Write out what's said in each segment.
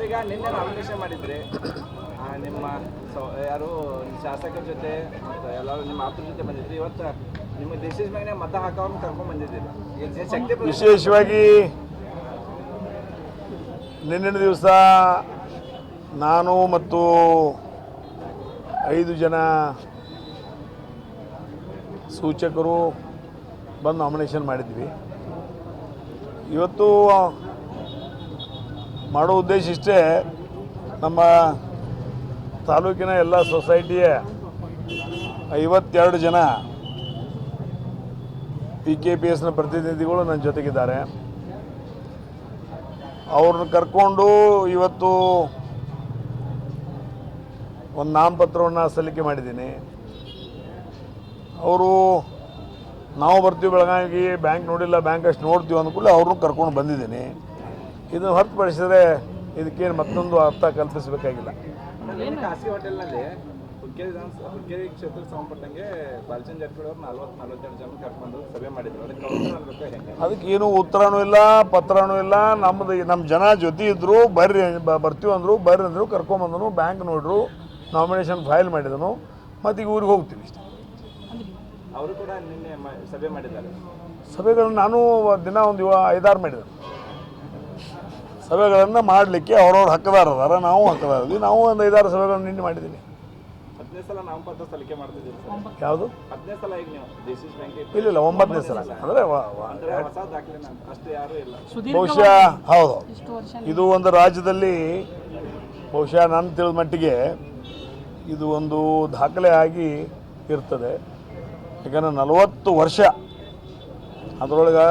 Sir ಈಗ ನಿನ್ನೆ nomination ಮಾಡಿದ್ರಿ. ನಿಮ್ಮ ಯಾರು ಶಾಸಕರ ಜೊತೆ ಮತ್ತು ಎಲ್ಲರೂ ನಿಮ್ಮ ಆಪ್ತರ ಜೊತೆ ಬಂದಿದ್ರಿ. ಇವತ್ತು ನಿಮ್ಮ ದೇಶದ ಮೇಲೆ ಮತ ಹಾಕೋನು ಕರ್ಕೊಂಡು ಬಂದಿದ್ದೀರಿ. ವಿಶೇಷವಾಗಿ ನಿನ್ನೆ ದಿವಸ ನಾನು ಮತ್ತು ಐದು ಜನ ಸೂಚಕರು ಬಂದು ನಾಮಿನೇಷನ್ ಮಾಡಿದ್ವಿ. ಇವತ್ತು ಮಾಡೋ ಉದ್ದೇಶ ಇಷ್ಟೇ, ನಮ್ಮ ತಾಲೂಕಿನ ಎಲ್ಲ ಸೊಸೈಟಿಯ ಐವತ್ತೆರಡು ಜನ ಪಿ ಕೆ ಪಿ ಎಸ್ನ ಪ್ರತಿನಿಧಿಗಳು ನನ್ನ ಜೊತೆಗಿದ್ದಾರೆ. ಅವ್ರನ್ನ ಕರ್ಕೊಂಡು ಇವತ್ತು ಒಂದು ನಾಮಪತ್ರವನ್ನು ಸಲ್ಲಿಕೆ ಮಾಡಿದ್ದೀನಿ. ಅವರು, ನಾವು ಬರ್ತೀವಿ ಬೆಳಗಾವಿಗೆ, ಬ್ಯಾಂಕ್ ನೋಡಿಲ್ಲ ಬ್ಯಾಂಕ್ ಅಷ್ಟು ನೋಡ್ತೀವಿ ಅಂದ್ಕೂಡಲೇ ಅವ್ರನ್ನೂ ಕರ್ಕೊಂಡು ಬಂದಿದ್ದೀನಿ. ಇದನ್ನು ಹೊರತುಪಡಿಸಿದ್ರೆ ಇದಕ್ಕೇನು ಮತ್ತೊಂದು ಅರ್ಥ ಕಲ್ಪಿಸಬೇಕಾಗಿಲ್ಲ. ನಿನ್ನೆ ಖಾಸಗಿ ಹೋಟೆಲ್ನಲ್ಲಿ ಹುಕ್ಕೇರಿ ವಿಧಾನ ಹುಕ್ಕೇರಿ ಕ್ಷೇತ್ರಕ್ಕೆ ಸಂಬಂಧಪಟ್ಟಂಗೆ ಬಾಲಚಂದ್ರ ಜಾರಕಿಹೊಳಿ ಅವ್ರು ನಲ್ವತ್ತು ನಲ್ವತ್ತೆರಡು ಜನ ಕರ್ಕೊಂಡು ಸಭೆ ಮಾಡಿದ್ರು. ಅದಕ್ಕೆ ಏನು ಉತ್ತರನೂ ಇಲ್ಲ ಪತ್ರನೂ ಇಲ್ಲ ನಮ್ದು ನಮ್ಮ ಜನ ಜೊತೆ ಇದ್ದರು ಬರ್ರಿ ಬರ್ತೀವಿ ಅಂದರು ಬರ್ರಿ ಅಂದರು ಕರ್ಕೊಂಬಂದನು ಬ್ಯಾಂಕ್ ನೋಡ್ರು ನಾಮಿನೇಷನ್ ಫೈಲ್ ಮಾಡಿದನು ಮತ್ತು ಈಗ ಊರಿಗೆ ಹೋಗ್ತೀವಿ ಇಷ್ಟ ಅವರು ಕೂಡ ನಿನ್ನೆ ಸಭೆ ಮಾಡಿದ್ದಾರೆ. ಸಭೆಗಳನ್ನು ನಾನು ದಿನ ಒಂದು ಐದಾರು ಮಾಡಿದೆ. ಸಭೆಗಳನ್ನು ಮಾಡಲಿಕ್ಕೆ ಅವ್ರವ್ರ ಹಕ್ಕದಾರ ಅದಾರ ನಾವು ಹಕ್ಕದಾರ ನಾವು ಒಂದು ಐದಾರು ಸಭೆಗಳನ್ನು ನಿನ್ನೆ ಮಾಡಿದ್ದೀನಿ ಯಾವುದು? ಇಲ್ಲ ಇಲ್ಲ ಒಂಬತ್ತನೇ ಸಲ. ಅಂದರೆ ಅಂದ್ರೆ ಹೊಸ ದಾಖಲೆ ಅಷ್ಟು ಯಾರು ಇಲ್ಲ. ಬಹುಶಃ ಹೌದು. ಇದು ಒಂದು ರಾಜ್ಯದಲ್ಲಿ ಬಹುಶಃ ನಾನು ತಿಳಿದ ಮಟ್ಟಿಗೆ ಇದು ಒಂದು ದಾಖಲೆ ಆಗಿ ಇರ್ತದೆ. ಯಾಕಂದರೆ ನಲವತ್ತು ವರ್ಷ ಅದರೊಳಗೆ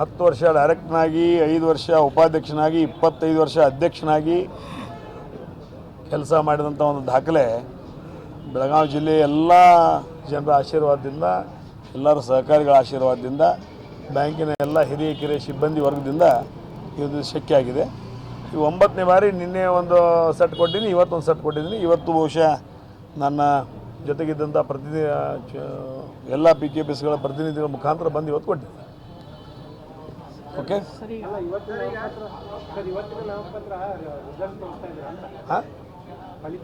ಹತ್ತು ವರ್ಷ ಡೈರೆಕ್ಟ್ನಾಗಿ, ಐದು ವರ್ಷ ಉಪಾಧ್ಯಕ್ಷನಾಗಿ, ಇಪ್ಪತ್ತೈದು ವರ್ಷ ಅಧ್ಯಕ್ಷನಾಗಿ ಕೆಲಸ ಮಾಡಿದಂಥ ಒಂದು ದಾಖಲೆ ಬೆಳಗಾವಿ ಜಿಲ್ಲೆಯ ಎಲ್ಲ ಜನರ ಆಶೀರ್ವಾದದಿಂದ, ಎಲ್ಲರ ಸಹಕಾರಿಗಳ ಆಶೀರ್ವಾದದಿಂದ, ಬ್ಯಾಂಕಿನ ಎಲ್ಲ ಹಿರಿಯ ಕಿರಿಯ ಸಿಬ್ಬಂದಿ ವರ್ಗದಿಂದ ಇದು ಶಕ್ಯ ಆಗಿದೆ. ಈ ಒಂಬತ್ತನೇ ಬಾರಿ ನಿನ್ನೆ ಒಂದು ಸೆಟ್ ಕೊಟ್ಟಿದ್ದೀನಿ, ಇವತ್ತೊಂದು ಸೆಟ್ ಕೊಟ್ಟಿದ್ದೀನಿ. ಇವತ್ತು ಬಹುಶಃ ನನ್ನ ಜೊತೆಗಿದ್ದಂಥ ಪ್ರತಿನಿಧಿ ಚ- ಎಲ್ಲ ಪಿ ಕೆ ಪಿ ಎಸ್ಗಳ ಪ್ರತಿನಿಧಿಗಳ ಮುಖಾಂತರ ಬಂದು ಇವತ್ತು ಕೊಟ್ಟೆ okay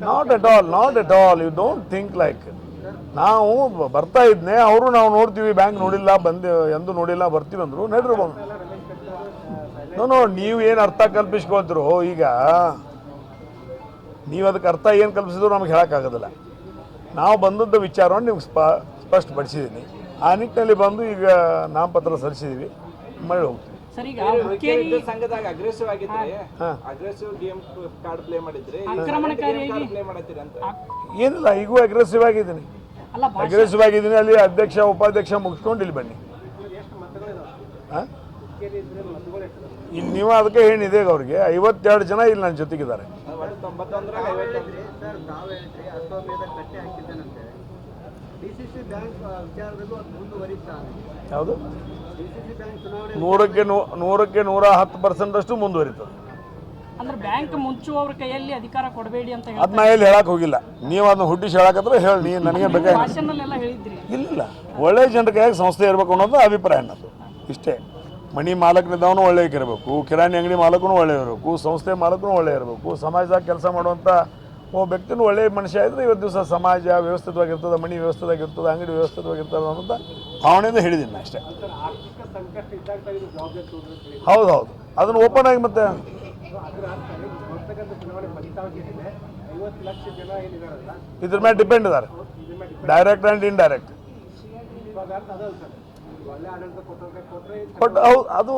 not at all not at all you don't think like ನಾವು ಬರ್ತಾ ಇದ್ನೆ ಅವರು ನಾವು ನೋಡ್ತೀವಿ ಬ್ಯಾಂಕ್ ನೋಡಿಲ್ಲ ಬಂದು ಎಂದು ನೋಡಿಲ್ಲ ಬರ್ತೀವಿ ಅಂದರು ನಡ್ರಿ ನೋ ನೀವು ಏನು ಅರ್ಥ ಕಲ್ಪಿಸ್ಕೊಳ್ತಿರೋ ಈಗ ನೀವು ಅದಕ್ಕೆ ಅರ್ಥ ಏನು ಕಲ್ಪಿಸಿದ್ರು ನಮ್ಗೆ ಹೇಳೋಕ್ಕಾಗೋದಿಲ್ಲ ನಾವು ಬಂದದ್ದು ವಿಚಾರವನ್ನು ನಿಮ್ಗೆ ಸ್ಪ ಸ್ಪಷ್ಟಪಡಿಸಿದ್ದೀನಿ. ಆ ನಿಟ್ಟಿನಲ್ಲಿ ಬಂದು ಈಗ ನಾಮಪತ್ರ ಸಲ್ಲಿಸಿದ್ದೀವಿ ಮಳೆ ಹೋಗ್ತೀವಿ. ಸರ್ ಈಗ ಹುಕ್ಕೇರಿ ಹುಕ್ಕೇರಿ ವಿದ್ಯುತ್ ಸಂಘದಾಗ ಅಗ್ರೆಸಿವ್ ಆಗಿದ್ರಿ ಅಗ್ರೆಸಿವ್ ಗೇಮ್ ಕಾರ್ಡ್ ಪ್ಲೇ ಮಾಡಿದ್ರಿ ಪ್ಲೇ ಮಾಡತ್ತೀರಿ ಏನಿಲ್ಲ ಈಗೂ ಅಗ್ರೆಸಿವ್ ಆಗಿದ್ದೀನಿ. ಅಗ್ರೆಸಿವ್ ಆಗಿದ್ದೀನಿ ಅಲ್ಲಿ ಅಧ್ಯಕ್ಷ ಉಪಾಧ್ಯಕ್ಷ ಮುಗಿಸ್ಕೊಂಡು ಇಲ್ಲಿ ಬನ್ನಿ. ಹಾಂ? ಇಲ್ಲಿ ನೀವು ಅದಕ್ಕೆ ಏನಿದೆ ಈಗ ಅವ್ರಿಗೆ? ಐವತ್ತೆರಡು ಜನ ಇಲ್ಲಿ ನನ್ನ ಜೊತೆಗಿದ್ದಾರೆ. ತೊಂಬತ್ತೊಂದರಾಗ ಐವತ್ತೊಂದು. ಸರ್ ತಾವು ಹೇಳಿದ್ರಿ ಅಶ್ವಮೇಧ ಕಟ್ಟೆ ಹಾಕಿದ್ದೇನಂತೆ. ಡಿ ಸಿ ಸಿ ಬ್ಯಾಂಕ್ ವಿಚಾರದಲ್ಲೂ ಅದು ಮುಂದುವರಿತಾ ಯಾವುದು? ಡಿ ಸಿ ಸಿ ಬ್ಯಾಂಕ್ ಚುನಾವಣೆ ನೂರಕ್ಕೆ ನೂ ನೂರಕ್ಕೆ ನೂರ ಹತ್ತು ಪರ್ಸೆಂಟಷ್ಟು ಮುಂದುವರಿತದೆ. ಅಂದ್ರೆ ಬ್ಯಾಂಕ್ ಮುಂಚುವವ್ರ ಕೈಯಲ್ಲಿ ಅಧಿಕಾರ ಕೊಡಬೇಡಿ ಅಂತ ಹೇಳಿ ಅದು ನಾ ಎಲ್ಲಿ ಹೇಳಕ್ಕೆ ಹೋಗಿಲ್ಲ. ನೀವು ಅದನ್ನ ಹುಟ್ಟಿಸಿ ಹೇಳಕಂದ್ರೆ ಹೇಳಿ ನೀ ನನಗೆ ಬೇಕಾಗಿ ಭಾಷಣಲ್ಲೆಲ್ಲ ಹೇಳಿದ್ರಿ. ಇಲ್ಲ ಒಳ್ಳೆ ಜನರಿಗೆ ಕೈಯಾಗ ಸಂಸ್ಥೆ ಇರಬೇಕು ಅನ್ನೋದು ಅಭಿಪ್ರಾಯ ಅನ್ನೋದು ಇಷ್ಟೇ. ಮನಿ ಮಾಲಕನಿದ್ದವನು ಒಳ್ಳೆ ಇರಬೇಕು ಕಿರಾಣಿ ಅಂಗಡಿ ಮಾಲಕನು ಒಳ್ಳೆ ಇರಬೇಕು ಸಂಸ್ಥೆ ಮಾಲಕನು ಒಳ್ಳೆ ಇರಬೇಕು ಸಮಾಜದಾಗ ಕೆಲಸ ಮಾಡುವಂಥ ಒಬ್ಬ ವ್ಯಕ್ತಿನೂ ಒಳ್ಳೆ ಮನುಷ್ಯ ಇದ್ದರೆ ಇವತ್ತು ದಿವಸ ಸಮಾಜ ವ್ಯವಸ್ಥಿತವಾಗಿರ್ತದೆ, ಮನಿ ವ್ಯವಸ್ಥಿತವಾಗಿರ್ತದೆ, ಅಂಗಡಿ ವ್ಯವಸ್ಥಿತವಾಗಿರ್ತದೆ ಅನ್ನೋಂಥ ಭಾವನೆಯಿಂದ ಹೇಳಿದ್ದೀನಿ ಅಷ್ಟೇ. ಹೌದು ಹೌದು ಅದನ್ನು ಓಪನ್ ಆಗಿ ಮತ್ತೆ ಇದ್ರ ಮೇಲೆ ಡಿಪೆಂಡ್ ಇದ್ದಾರೆ. ಡೈರೆಕ್ಟ್ ಆ್ಯಂಡ್ ಇಂಡೈರೆಕ್ಟ್ ಬಟ್ ಹೌದು ಅದು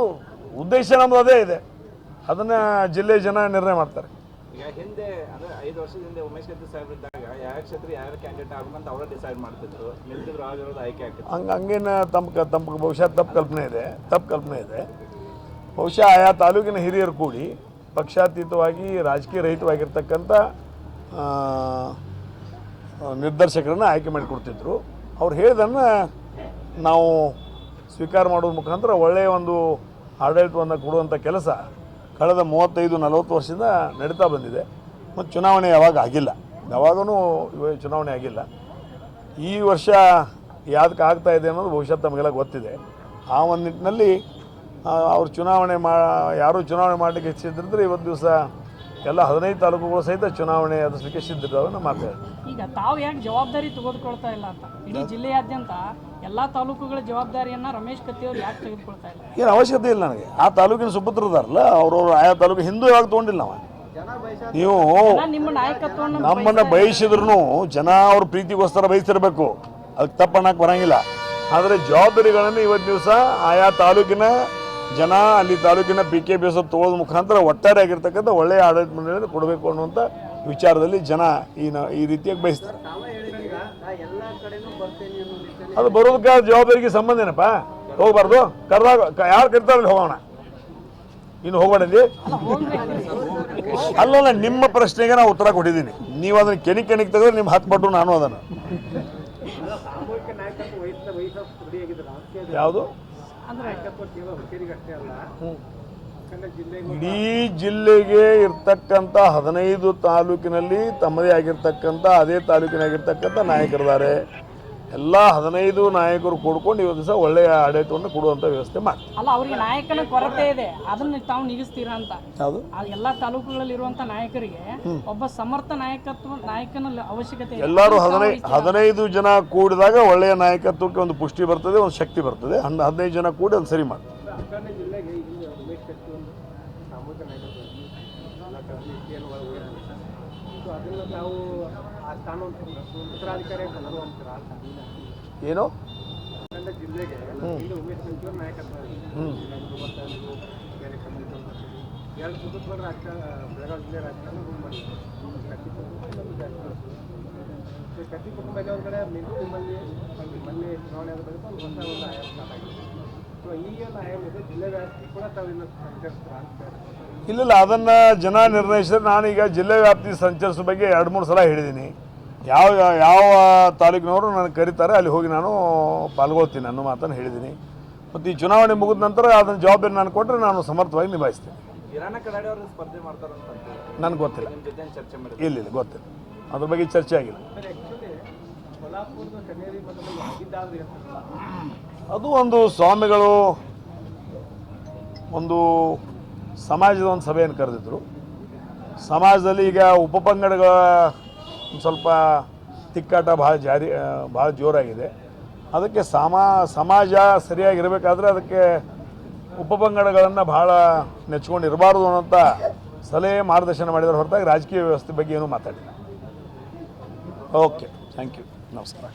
ಉದ್ದೇಶ ನಮ್ದು ಅದೇ ಇದೆ. ಅದನ್ನ ಜಿಲ್ಲೆ ಜನ ನಿರ್ಣಯ ಮಾಡ್ತಾರೆ. ಈಗ ಹಿಂದೆ ಅಂದ್ರೆ ಐದು ವರ್ಷದ ಹಿಂದೆ ಉಮೇಶ್ ಕತ್ತಿ ಸಾಹೇಬ್ರು ಇದ್ದಾಗ ಯಾವ ಕ್ಷೇತ್ರ ಯಾರು ಕ್ಯಾಂಡಿಡೇಟ್ ಅಂತ ಅವರೇ ಡಿಸೈಡ್ ಮಾಡ್ತಿದ್ರು. ನಿಲ್ತಿದ್ರು ಆಗಿರೋದು ಆಯ್ಕೆ ಆಗ್ತಿತ್ತು. ಹಂಗೆ ಹಂಗೇನು ತಮ್ಮ ತಮ್ಮ ಬಹುಶಃ ತಪ್ಪು ಕಲ್ಪನೆ ಇದೆ ತಪ್ಪು ಕಲ್ಪನೆ ಇದೆ. ಬಹುಶಃ ಆಯಾ ತಾಲೂಕಿನ ಹಿರಿಯರು ಕೂಡಿ ಪಕ್ಷಾತೀತವಾಗಿ ರಾಜಕೀಯ ರಹಿತವಾಗಿರ್ತಕ್ಕಂಥ ನಿರ್ದೇಶಕರನ್ನ ಆಯ್ಕೆ ಮಾಡಿಕೊಡ್ತಿದ್ರು. ಅವ್ರು ಹೇಳಿದನ್ನು ನಾವು ಸ್ವೀಕಾರ ಮಾಡೋದ್ರ ಮುಖಾಂತರ ಒಳ್ಳೆಯ ಒಂದು ಆಡಳಿತವನ್ನು ಕೊಡುವಂಥ ಕೆಲಸ ಕಳೆದ ಮೂವತ್ತೈದು ನಲವತ್ತು ವರ್ಷದಿಂದ ನಡೀತಾ ಬಂದಿದೆ. ಮತ್ತು ಚುನಾವಣೆ ಯಾವಾಗ ಆಗಿಲ್ಲ. ಯಾವಾಗೂ ಚುನಾವಣೆ ಆಗಿಲ್ಲ. ಈ ವರ್ಷ ಯಾವ್ದಕ್ಕೆ ಆಗ್ತಾ ಇದೆ ಅನ್ನೋದು ಭವಿಷ್ಯ ತಮಗೆಲ್ಲ ಗೊತ್ತಿದೆ. ಆ ಒಂದು ನಿಟ್ಟಿನಲ್ಲಿ ಅವ್ರು ಚುನಾವಣೆ ಮಾ ಯಾರು ಚುನಾವಣೆ ಮಾಡಲಿಕ್ಕೆ ಇಚ್ಛಿದ್ರಿದ್ರೆ ಇವತ್ತು ದಿವಸ ಎಲ್ಲ ಹದಿನೈದು ತಾಲೂಕುಗಳು ಸಹಿತ ಚುನಾವಣೆ ಎದುರಿಸಲಿಕ್ಕೆ ಸಿದ್ಧರಿದ್ದಾವೆ ನಮ್ಮ ಈಗ ತಾವು ಯಾಕೆ ಜವಾಬ್ದಾರಿ ತೆಗೆದುಕೊಳ್ತಾ ಇಲ್ಲ ಅಂತ? ಇಡೀ ಜಿಲ್ಲೆಯಾದ್ಯಂತ ಎಲ್ಲಾ ತಾಲೂಕುಗಳ ಜವಾಬ್ದಾರಿಯನ್ನ ರಮೇಶ್ ಕತ್ತಿಯವರು ಯಾಕೆ ತೆಗೆದುಕೊಳ್ತಾ ಇಲ್ಲ? ಏನು ಅವಶ್ಯಕತೆ ಇಲ್ಲ ನನಗೆ. ಆ ತಾಲೂಕಿನ ಸುಪುತ್ರದಾರಲ್ಲ ಅವ್ರವ್ರು ಆಯಾ ತಾಲೂಕು ಹಿಂದೂ ಯಾವಾಗ ತಗೊಂಡಿಲ್ಲ ನಾವು ನೀವು ನಮ್ಮನ್ನ ನಿಮ್ಮ ನಾಯಕತ್ವವನ್ನು ನಮ್ಮನ್ನು ಬಯಸಿದ್ರು ಜನ ಅವ್ರ ಪ್ರೀತಿಗೋಸ್ಕರ ಬಯಸಿರ್ಬೇಕು ಅದಕ್ಕೆ ತಪ್ಪಣ್ಣಕ್ಕೆ ಬರಂಗಿಲ್ಲ. ಆದರೆ ಜವಾಬ್ದಾರಿಗಳನ್ನು ಇವತ್ತು ದಿವಸ ಆಯಾ ತಾಲೂಕಿನ ಜನ ಅಲ್ಲಿ ತಾಲೂಕಿನ ಪಿ ಕೆ ಬಿ ಎಸ್ ತೊಗೊಳೋದ್ ಮುಖಾಂತರ ಒಟ್ಟಾರೆ ಆಗಿರ್ತಕ್ಕಂಥ ಒಳ್ಳೆಯ ಆಡಳಿತ ಮಂಡಳಿಯನ್ನು ಕೊಡಬೇಕು ಅನ್ನುವಂಥ ವಿಚಾರದಲ್ಲಿ ಜನ ಈ ನ ಈ ರೀತಿಯಾಗಿ ಬಯಸ್ತಾರೆ. ಅದು ಬರೋದಕ್ಕೆ ಜವಾಬ್ದಾರಿಗೆ ಸಂಬಂಧ ಏನಪ್ಪ? ಹೋಗ್ಬಾರ್ದು? ಕರೆದಾಗ ಯಾರು ಕರಿತಾರಲ್ಲಿ ಹೋಗೋಣ. ಇನ್ನು ಹೋಗ್ಬೇಡಲ್ಲಿ ಅಲ್ಲಲ್ಲ ನಿಮ್ಮ ಪ್ರಶ್ನೆಗೆ ನಾವು ಉತ್ತರ ಕೊಟ್ಟಿದ್ದೀನಿ. ನೀವು ಅದನ್ನ ಕೆಣಿ ಕೆಣಿಗೆ ತೆಗೆದ್ರೆ ನಿಮ್ಮ ಹತ್ತು ಪಟ್ಟು ನಾನು ಅದನ್ನು. ಯಾವುದು? ಇಡೀ ಜಿಲ್ಲೆಗೆ ಇರ್ತಕ್ಕಂಥ ಹದಿನೈದು ತಾಲೂಕಿನಲ್ಲಿ ತಮ್ಮದೇ ಆಗಿರ್ತಕ್ಕಂಥ ಅದೇ ತಾಲೂಕಿನಾಗಿರ್ತಕ್ಕಂಥ ನಾಯಕರಿದ್ದಾರೆ. ಎಲ್ಲ ಹದಿನೈದು ನಾಯಕರು ಕೂಡ್ಕೊಂಡು ಇವತ್ತು ದಿವಸ ಒಳ್ಳೆಯ ಆಡಳಿತವನ್ನು ಕೊಡುವಂಥ ವ್ಯವಸ್ಥೆ ಮಾಡಿ ಅಲ್ಲ ಅವರಿಗೆ ನಾಯಕನ ಕೊರತೆ ಇದೆ. ಅದನ್ನ ತಾವು ನಿಗಿಸ್ತೀರಾ ಅಂತ. ಯಾವುದು? ಎಲ್ಲ ಎಲ್ಲಾ ತಾಲೂಕುಗಳಲ್ಲಿ ಇರುವಂತ ನಾಯಕರಿಗೆ ಒಬ್ಬ ಸಮರ್ಥ ನಾಯಕತ್ವ ನಾಯಕನ ಅವಶ್ಯಕತೆ ಇದೆ. ಎಲ್ಲರೂ ಹದಿನೈದು? ಹದಿನೈದು ಜನ ಕೂಡಿದಾಗ ಒಳ್ಳೆಯ ನಾಯಕತ್ವಕ್ಕೆ ಒಂದು ಪುಷ್ಟಿ ಬರ್ತದೆ ಒಂದು ಶಕ್ತಿ ಬರ್ತದೆ. ಹನ್ ಹದಿನೈದು ಜನ ಕೂಡಿ ಒಂದು ಸರಿ ಮಾಡಿ ಸಾಮೂಹಿಕ ನಾಯಕತ್ವ. ಸೊ ಅದನ್ನು ತಾವು ಏನು? ಕಟ್ಟಿ ಕತ್ತಿ ಕುಟುಂಬ ಇಲ್ಲ. ಇಲ್ಲಿಲ್ಲ ಅದನ್ನು ಜನ ನಿರ್ಣಯಿಸಿದ್ರೆ ನಾನೀಗ ಜಿಲ್ಲೆ ವ್ಯಾಪ್ತಿ ಸಂಚರಿಸೋ ಬಗ್ಗೆ ಎರಡು ಮೂರು ಸಲ ಹೇಳಿದ್ದೀನಿ. ಯಾವ ಯಾವ ತಾಲೂಕಿನವರು ನನಗೆ ಕರೀತಾರೆ ಅಲ್ಲಿ ಹೋಗಿ ನಾನು ಪಾಲ್ಗೊಳ್ತೀನಿ ಅನ್ನೋ ಮಾತನ್ನು ಹೇಳಿದ್ದೀನಿ. ಮತ್ತು ಈ ಚುನಾವಣೆ ಮುಗಿದ ನಂತರ ಅದನ್ನು ಜವಾಬ್ದಾರಿ ನಾನು ಕೊಟ್ಟರೆ ನಾನು ಸಮರ್ಥವಾಗಿ ನಿಭಾಯಿಸ್ತೇನೆ. ಇರಾನ ಕನ್ನಡಿ ಅವರು ಸ್ಪರ್ಧೆ ಮಾಡ್ತಾರಂತ ನನಗೆ ಗೊತ್ತಿಲ್ಲ. ಇಲ್ಲ ಇಲ್ಲ ಗೊತ್ತಿಲ್ಲ. ಅದ್ರ ಬಗ್ಗೆ ಚರ್ಚೆ ಆಗಿಲ್ಲ. ಅದು ಒಂದು ಸ್ವಾಮಿಗಳು ಒಂದು ಸಮಾಜದ ಒಂದು ಸಭೆಯನ್ನು ಕರೆದಿದ್ದರು ಸಮಾಜದಲ್ಲಿ ಈಗ ಉಪಪಂಗಡಗಳ ಸ್ವಲ್ಪ ತಿಕ್ಕಾಟ ಭಾಳ ಜಾರಿ ಭಾಳ ಜೋರಾಗಿದೆ. ಅದಕ್ಕೆ ಸಮಾ, ಸಮಾಜ ಸರಿಯಾಗಿರಬೇಕಾದ್ರೆ ಅದಕ್ಕೆ ಉಪಪಂಗಡಗಳನ್ನು ಭಾಳ ನೆಚ್ಕೊಂಡಿರಬಾರ್ದು ಅನ್ನೋಂಥ ಸಲಹೆ ಮಾರ್ಗದರ್ಶನ ಮಾಡಿದ್ರೆ ಹೊರತಾಗಿ ರಾಜಕೀಯ ವ್ಯವಸ್ಥೆ ಬಗ್ಗೆ ಏನೂ ಮಾತಾಡಿಲ್ಲ. Okay, thank you. ನಮಸ್ಕಾರ.